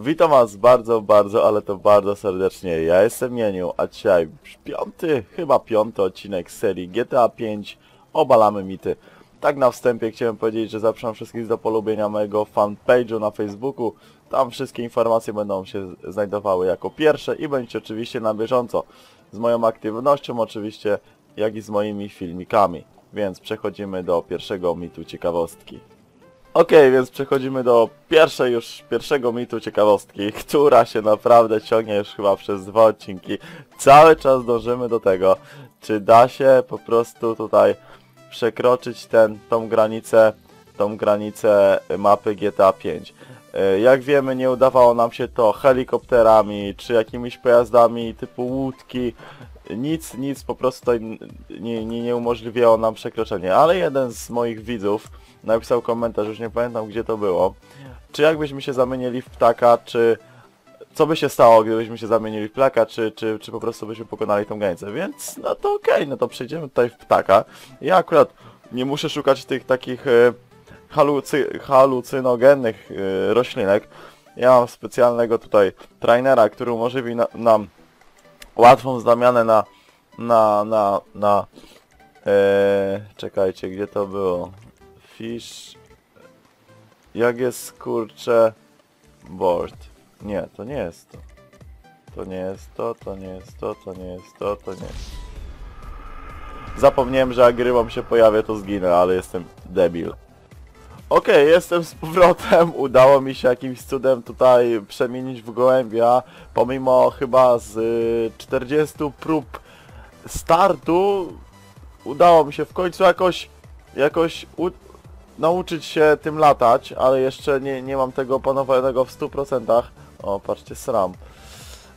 Witam was bardzo, bardzo, ale to bardzo serdecznie. Ja jestem Jeniu, a dzisiaj piąty, chyba piąty odcinek serii GTA 5 Obalamy mity. Tak na wstępie chciałem powiedzieć, że zapraszam wszystkich do polubienia mojego fanpage'u na Facebooku. Tam wszystkie informacje będą się znajdowały jako pierwsze i będziecie oczywiście na bieżąco z moją aktywnością oczywiście, jak i z moimi filmikami. Więc przechodzimy do pierwszego mitu ciekawostki. Okej, więc przechodzimy do pierwszej już, pierwszego mitu ciekawostki, która się naprawdę ciągnie już chyba przez dwa odcinki. Cały czas dążymy do tego, czy da się po prostu tutaj przekroczyć ten, tą granicę, tą granicę mapy GTA 5. E, Jak wiemy nie udawało nam się to helikopterami, czy jakimiś pojazdami typu łódki, nic, nic po prostu nie, nie, nie umożliwiało nam przekroczenie, ale jeden z moich widzów napisał komentarz, już nie pamiętam gdzie to było, czy jakbyśmy się zamienili w ptaka, czy co by się stało, gdybyśmy się zamienili w ptaka, czy, czy, czy po prostu byśmy pokonali tą granicę, więc no to okej, no to przejdziemy tutaj w ptaka. Ja akurat nie muszę szukać tych takich e, halucy, halucynogennych e, roślinek. Ja mam specjalnego tutaj trainera, który umożliwi na, nam łatwą zamianę na na na na e, czekajcie, gdzie to było? Fish jak jest kurczę board. Nie, to nie jest to. To nie jest to, to nie jest to, to nie jest to, to nie jest. Zapomniałem, że jak grywam się pojawia, to zginę, ale jestem debil. Okej, jestem z powrotem. Udało mi się jakimś cudem tutaj przemienić w gołębia. Pomimo chyba z y, 40 prób startu udało mi się w końcu jakoś jakoś nauczyć się tym latać, ale jeszcze nie, nie mam tego opanowanego w 100%. O, patrzcie, sram.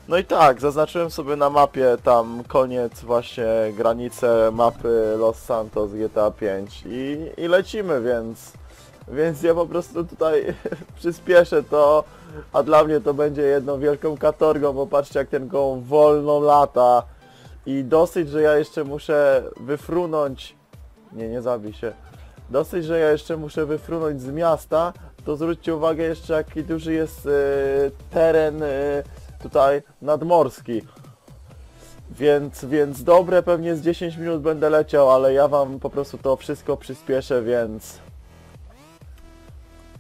No i tak, zaznaczyłem sobie na mapie tam koniec właśnie granice mapy Los Santos GTA 5 i, i lecimy, więc więc ja po prostu tutaj przyspieszę to, a dla mnie to będzie jedną wielką katorgą, bo patrzcie jak ten gołąb wolno lata i dosyć, że ja jeszcze muszę wyfrunąć, nie, nie zabij się, dosyć, że ja jeszcze muszę wyfrunąć z miasta, to zwróćcie uwagę jeszcze jaki duży jest e, teren e, tutaj nadmorski. Więc, więc dobre pewnie z 10 minut będę leciał, ale ja wam po prostu to wszystko przyspieszę, więc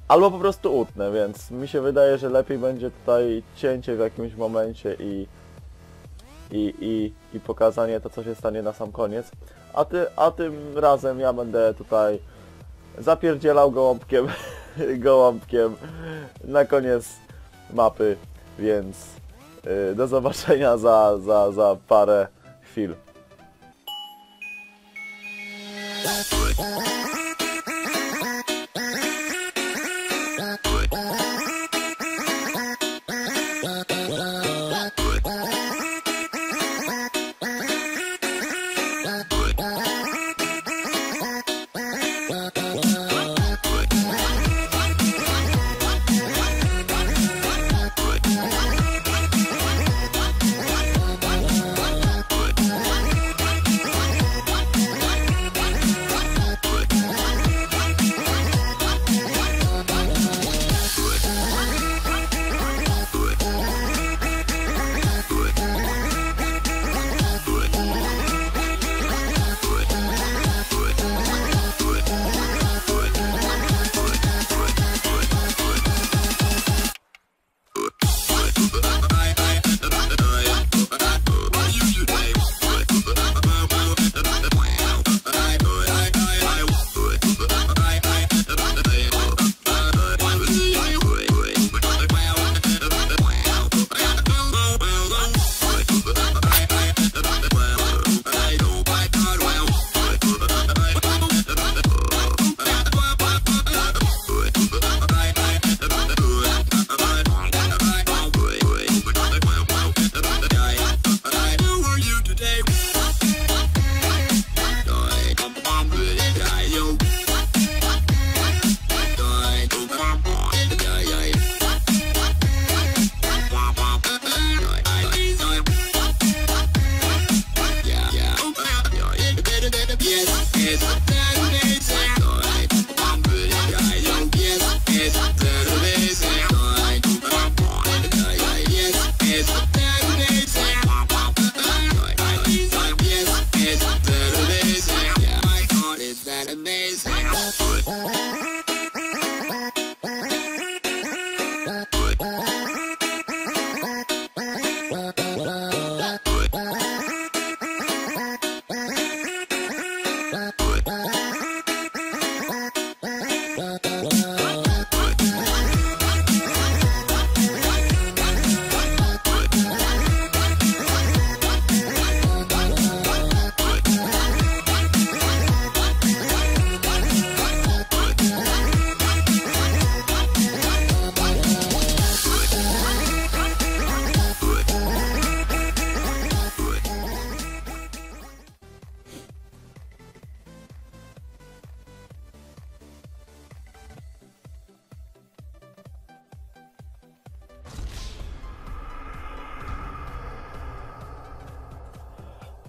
albo po prostu utnę, więc mi się wydaje, że lepiej będzie tutaj cięcie w jakimś momencie i, i, i, i pokazanie to, co się stanie na sam koniec. A, ty, a tym razem ja będę tutaj zapierdzielał gołąbkiem, gołąbkiem na koniec mapy, więc yy, do zobaczenia za, za, za parę chwil.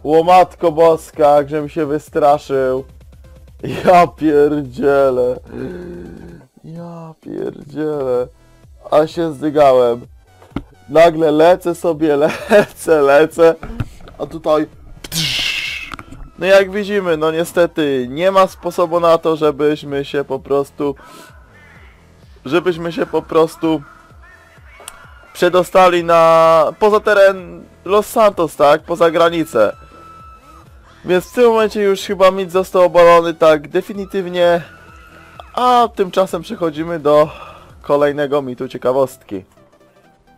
Łomatko boska, żem się wystraszył. Ja pierdzielę. Ja pierdzielę. A się zdygałem. Nagle lecę sobie, lecę, lecę. A tutaj... No jak widzimy, no niestety nie ma sposobu na to, żebyśmy się po prostu... Żebyśmy się po prostu przedostali na... poza teren Los Santos, tak? Poza granicę. Więc w tym momencie już chyba mit został obalony tak definitywnie. A tymczasem przechodzimy do kolejnego mitu ciekawostki.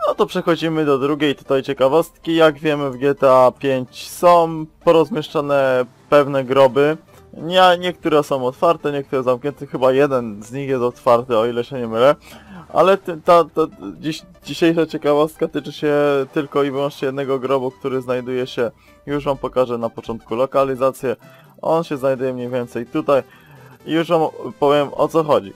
No to przechodzimy do drugiej tutaj ciekawostki. Jak wiemy w GTA 5 są porozmieszczone pewne groby. Nie, niektóre są otwarte, niektóre zamknięte. Chyba jeden z nich jest otwarty, o ile się nie mylę. Ale ta, ta dziś, dzisiejsza ciekawostka tyczy się tylko i wyłącznie jednego grobu, który znajduje się, już wam pokażę na początku lokalizację. On się znajduje mniej więcej tutaj. I już wam powiem o co chodzi.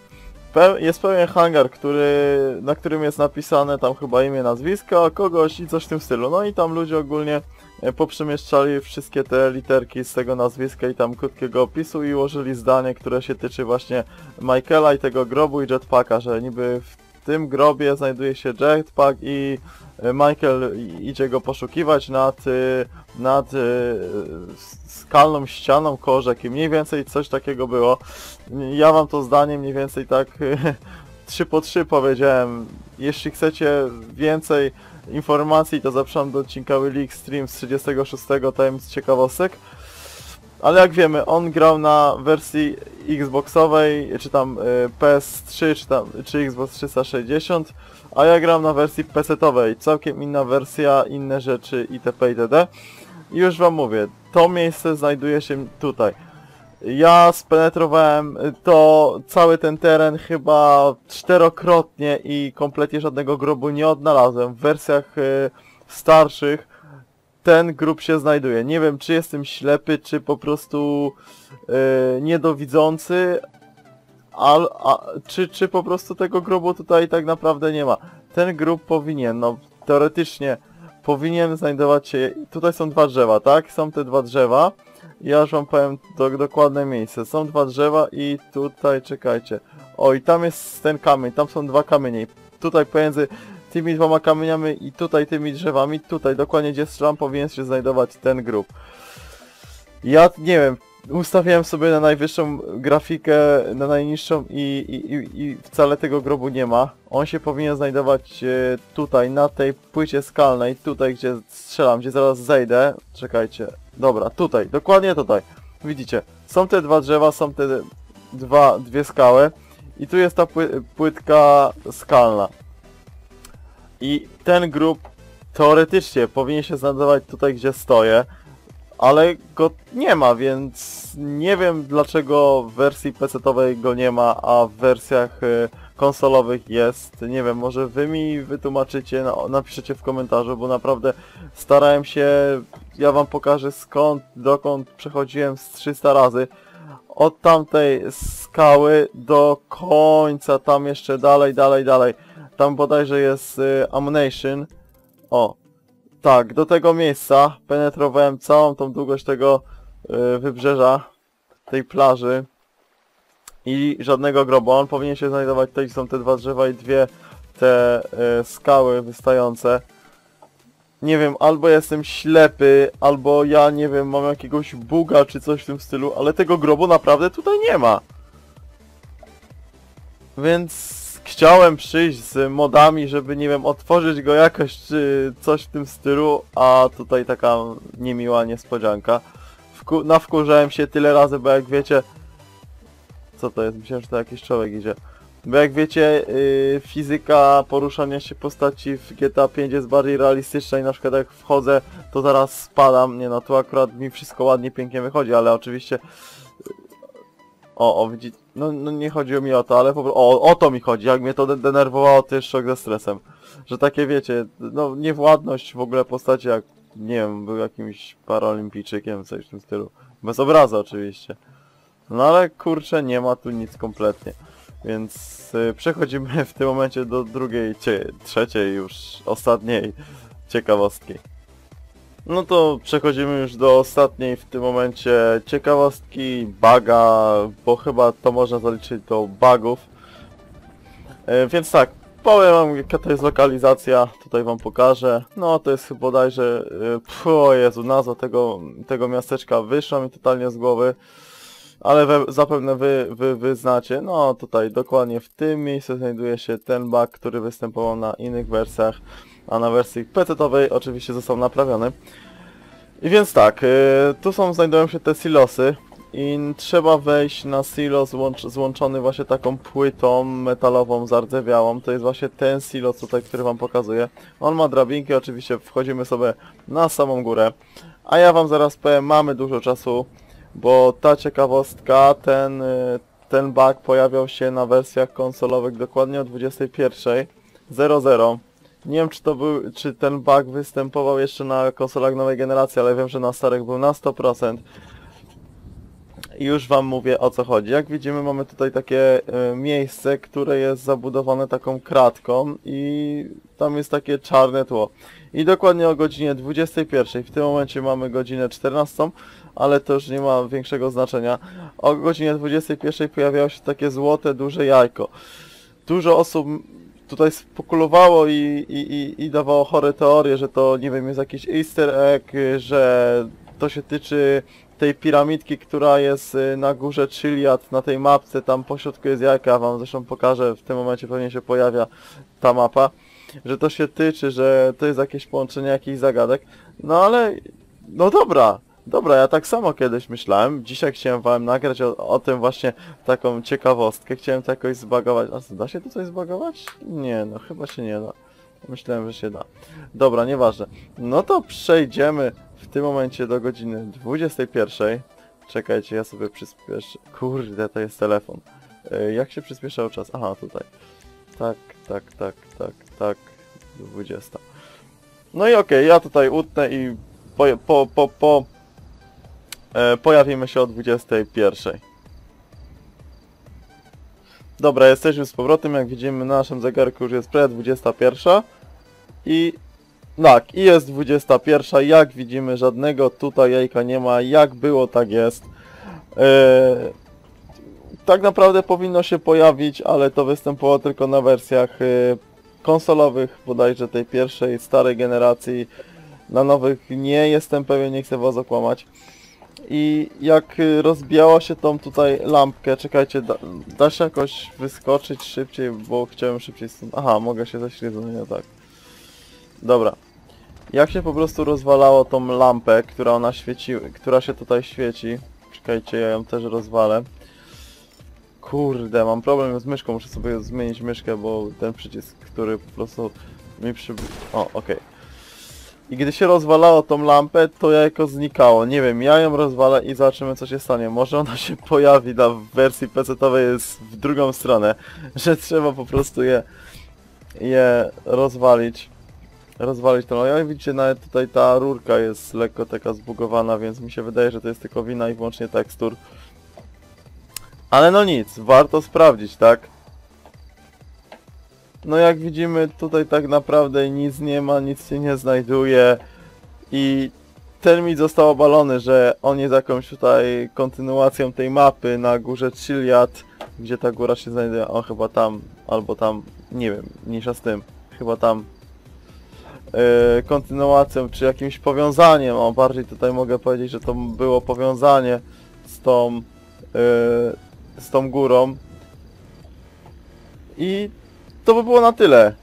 Pe jest pewien hangar, który, na którym jest napisane tam chyba imię, nazwisko kogoś i coś w tym stylu. No i tam ludzie ogólnie e, poprzemieszczali wszystkie te literki z tego nazwiska i tam krótkiego opisu i ułożyli zdanie, które się tyczy właśnie Michaela i tego grobu i jetpacka, że niby w tym grobie znajduje się jetpack i e, Michael idzie go poszukiwać nad, y, nad y, skalną ścianą koło rzeki. Mniej więcej coś takiego było. Ja wam to zdanie mniej więcej tak 3 po 3 powiedziałem. Jeśli chcecie więcej informacji, to zapraszam do odcinka Willy Stream z 36 tajemnic ciekawostek. Ale jak wiemy, on grał na wersji Xboxowej, czy tam y, PS3, czy tam, czy Xbox 360, a ja gram na wersji PC-owej. Całkiem inna wersja, inne rzeczy itp. itd. I już wam mówię, to miejsce znajduje się tutaj. Ja spenetrowałem y, to cały ten teren chyba czterokrotnie i kompletnie żadnego grobu nie odnalazłem. W wersjach y, starszych ten grób się znajduje. Nie wiem czy jestem ślepy, czy po prostu y, niedowidzący, al, a, czy, czy po prostu tego grobu tutaj tak naprawdę nie ma. Ten grób powinien, no teoretycznie powinien znajdować się... Tutaj są dwa drzewa, tak? Są te dwa drzewa. Ja już wam powiem do, dokładne miejsce. Są dwa drzewa i tutaj, czekajcie. O, i tam jest ten kamień, tam są dwa kamienie. Tutaj pomiędzy tymi dwoma kamieniami i tutaj tymi drzewami, tutaj dokładnie gdzie strzelam powinien się znajdować ten grób. Ja nie wiem, ustawiałem sobie na najwyższą grafikę, na najniższą i, i, i, wcale tego grobu nie ma. On się powinien znajdować e, tutaj, na tej płycie skalnej, tutaj gdzie strzelam, gdzie zaraz zejdę. Czekajcie, dobra, tutaj, dokładnie tutaj. Widzicie, są te dwa drzewa, są te dwa, dwie skały i tu jest ta pły, płytka skalna. I ten grób teoretycznie powinien się znajdować tutaj, gdzie stoję, ale go nie ma, więc nie wiem dlaczego w wersji PC-owej go nie ma, a w wersjach y, konsolowych jest. Nie wiem, może wy mi wytłumaczycie, napiszecie w komentarzu, bo naprawdę starałem się, ja wam pokażę skąd, dokąd przechodziłem z 300 razy. Od tamtej skały do końca, tam jeszcze dalej, dalej, dalej. Tam bodajże jest y, Ammunition. O, tak, do tego miejsca penetrowałem całą tą długość tego y, wybrzeża, tej plaży i żadnego grobu. On powinien się znajdować tutaj, są te dwa drzewa i dwie te y, skały wystające. Nie wiem, albo jestem ślepy, albo ja nie wiem, mam jakiegoś buga czy coś w tym stylu, ale tego grobu naprawdę tutaj nie ma. Więc chciałem przyjść z modami, żeby nie wiem, otworzyć go jakoś czy coś w tym stylu, a tutaj taka niemiła niespodzianka. Wku nawkurzałem się tyle razy, bo jak wiecie... Co to jest? Myślałem, że to jakiś człowiek idzie. Bo jak wiecie, yy, fizyka poruszania się postaci w GTA 5 jest bardziej realistyczna i na przykład jak wchodzę, to zaraz spadam. Nie no, tu akurat mi wszystko ładnie, pięknie wychodzi, ale oczywiście... O, o, widzicie, no, no nie chodziło mi o to, ale po o, o to mi chodzi, jak mnie to de denerwowało, jest szok ze stresem. Że takie wiecie, no niewładność w ogóle postaci jak, nie wiem, był jakimś paraolimpijczykiem, coś w tym stylu. Bez obrazu oczywiście. No ale kurczę, nie ma tu nic kompletnie. Więc y, przechodzimy w tym momencie do drugiej, cie, trzeciej już, ostatniej ciekawostki. No to przechodzimy już do ostatniej w tym momencie ciekawostki, baga, bo chyba to można zaliczyć do bugów. E, więc tak, powiem wam jaka to jest lokalizacja, tutaj wam pokażę. No to jest bodajże, e, pff, o Jezu, nazwa tego, tego miasteczka wyszła mi totalnie z głowy. Ale we, zapewne wy, wy, wy znacie, no tutaj dokładnie w tym miejscu znajduje się ten bug, który występował na innych wersjach, a na wersji PC-owej oczywiście został naprawiony. I więc tak, y, tu są, znajdują się te silosy i trzeba wejść na silos złącz, złączony właśnie taką płytą metalową, zardzewiałą. To jest właśnie ten silos tutaj, który wam pokazuję. On ma drabinki, oczywiście wchodzimy sobie na samą górę. A ja wam zaraz powiem, mamy dużo czasu, bo ta ciekawostka, ten, y, ten bug pojawiał się na wersjach konsolowych dokładnie o 21.00. Nie wiem czy to był, czy ten bug występował jeszcze na konsolach nowej generacji, ale wiem, że na starych był na 100%. I już wam mówię o co chodzi. Jak widzimy mamy tutaj takie y, miejsce, które jest zabudowane taką kratką i tam jest takie czarne tło. I dokładnie o godzinie 21, w tym momencie mamy godzinę 14, ale to już nie ma większego znaczenia. O godzinie 21 pojawiało się takie złote, duże jajko. Dużo osób tutaj spekulowało i, i, i, i dawało chore teorie, że to, nie wiem, jest jakiś easter egg, że to się tyczy tej piramidki, która jest y, na górze Chiliad, na tej mapce, tam po środku jest jajka, ja wam zresztą pokażę, w tym momencie pewnie się pojawia ta mapa, że to się tyczy, że to jest jakieś połączenie jakichś zagadek, no ale, no dobra, Dobra, ja tak samo kiedyś myślałem. Dzisiaj chciałem wam nagrać o, o tym właśnie taką ciekawostkę. Chciałem to jakoś zbagować. A da się tu coś zbagować? Nie, no chyba się nie da. Myślałem, że się da. Dobra, nieważne. No to przejdziemy w tym momencie do godziny 21. Czekajcie, ja sobie przyspieszę. Kurde, to jest telefon. E, Jak się przyspieszał czas? Aha, tutaj. Tak, tak, tak, tak, tak. 20. No i okej, ja tutaj utnę i po, po, po, po e, pojawimy się o 21. Dobra, jesteśmy z powrotem, jak widzimy na naszym zegarku już jest prawie 21 i tak, i jest 21, jak widzimy żadnego tutaj jajka nie ma, jak było tak jest. E, tak naprawdę powinno się pojawić, ale to występowało tylko na wersjach e, konsolowych, bodajże tej pierwszej, starej generacji. Na nowych nie jestem pewien, nie chcę was okłamać. I jak y, rozbijała się tą tutaj lampkę, czekajcie, da, da się jakoś wyskoczyć szybciej, bo chciałem szybciej stąd... Aha, mogę się zaśledzenia, tak. Dobra. Jak się po prostu rozwalało tą lampę, która ona świeci, która się tutaj świeci. Czekajcie, ja ją też rozwalę. Kurde, mam problem z myszką, muszę sobie zmienić myszkę, bo ten przycisk, który po prostu mi przy... O, okej. I gdy się rozwalało tą lampę, to jajko znikało. Nie wiem, ja ją rozwalę i zobaczymy co się stanie. Może ona się pojawi na wersji PC-owej jest w drugą stronę, że trzeba po prostu je, je rozwalić. Rozwalić to. No jak widzicie nawet tutaj ta rurka jest lekko taka zbugowana, więc mi się wydaje, że to jest tylko wina i wyłącznie tekstur. Ale no nic, warto sprawdzić, tak? No jak widzimy tutaj tak naprawdę nic nie ma, nic się nie znajduje i ten mit został obalony, że on jest jakąś tutaj kontynuacją tej mapy na górze Chiliad, gdzie ta góra się znajduje, o chyba tam, albo tam, nie wiem, mniejsza z tym, chyba tam yy, kontynuacją, czy jakimś powiązaniem, o bardziej tutaj mogę powiedzieć, że to było powiązanie z tą, yy, z tą górą. I to by było na tyle.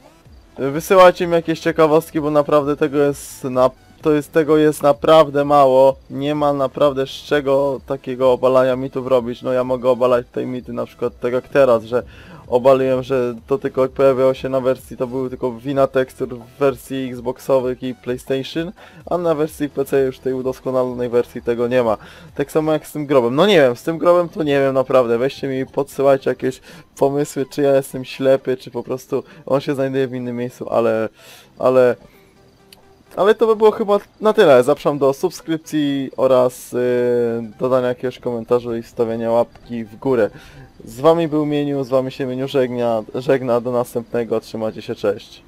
Wysyłajcie mi jakieś ciekawostki, bo naprawdę tego jest na... To jest, tego jest naprawdę mało. Nie ma naprawdę z czego takiego obalania mitów robić. No ja mogę obalać tej mity na przykład tak jak teraz, że obaliłem, że to tylko pojawiało się na wersji, to były tylko wina tekstur w wersji Xboxowych i PlayStation, a na wersji PC już tej udoskonalonej wersji tego nie ma. Tak samo jak z tym grobem. No nie wiem, z tym grobem to nie wiem naprawdę. Weźcie mi podsyłajcie jakieś pomysły, czy ja jestem ślepy, czy po prostu on się znajduje w innym miejscu, ale... ale... Ale to by było chyba na tyle. Zapraszam do subskrypcji oraz yy, dodania jakiegoś komentarza i wstawiania łapki w górę. Z wami był Mieniu, z wami się Mieniu żegna, żegna, do następnego, trzymajcie się, cześć.